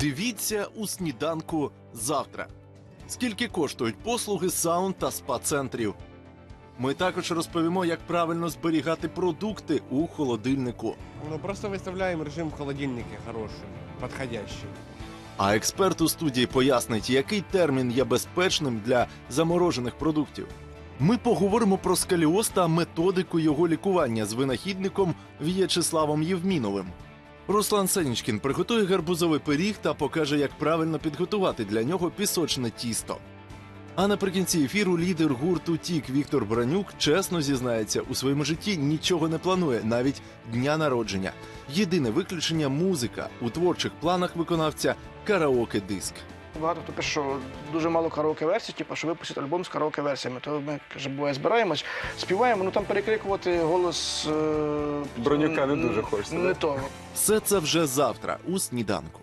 Дивіться у сніданку завтра. Скільки коштують послуги саунд та спа-центрів? Ми також розповімо, як правильно зберігати продукти у холодильнику. Ну, просто выставляем режим в холодильнике хороший, подходящий. А експерт у студії пояснить, який термін є безпечним для заморожених продуктів. Ми поговоримо про скаліоз та методику його лікування з винахідником В'ячеславом Євміновим. Руслан Сенічкін приготує гарбузовий пиріг та покаже, як правильно підготувати для нього пісочне тісто. А наприкінці ефіру лідер гурту Тік Віктор Бранюк чесно зізнається, у своєму житті нічого не планує, навіть дня народження. Єдине виключення музика у творчих планах виконавця караоке диск. Багато хто пише, що дуже мало караоке версій, типу, що випустять альбом з караоке версіями. То ми каже, буває збираємось, співаємо, ну там перекрикувати голос е, Бронюка не дуже хочеться, Не да? то. Все це вже завтра у сніданку.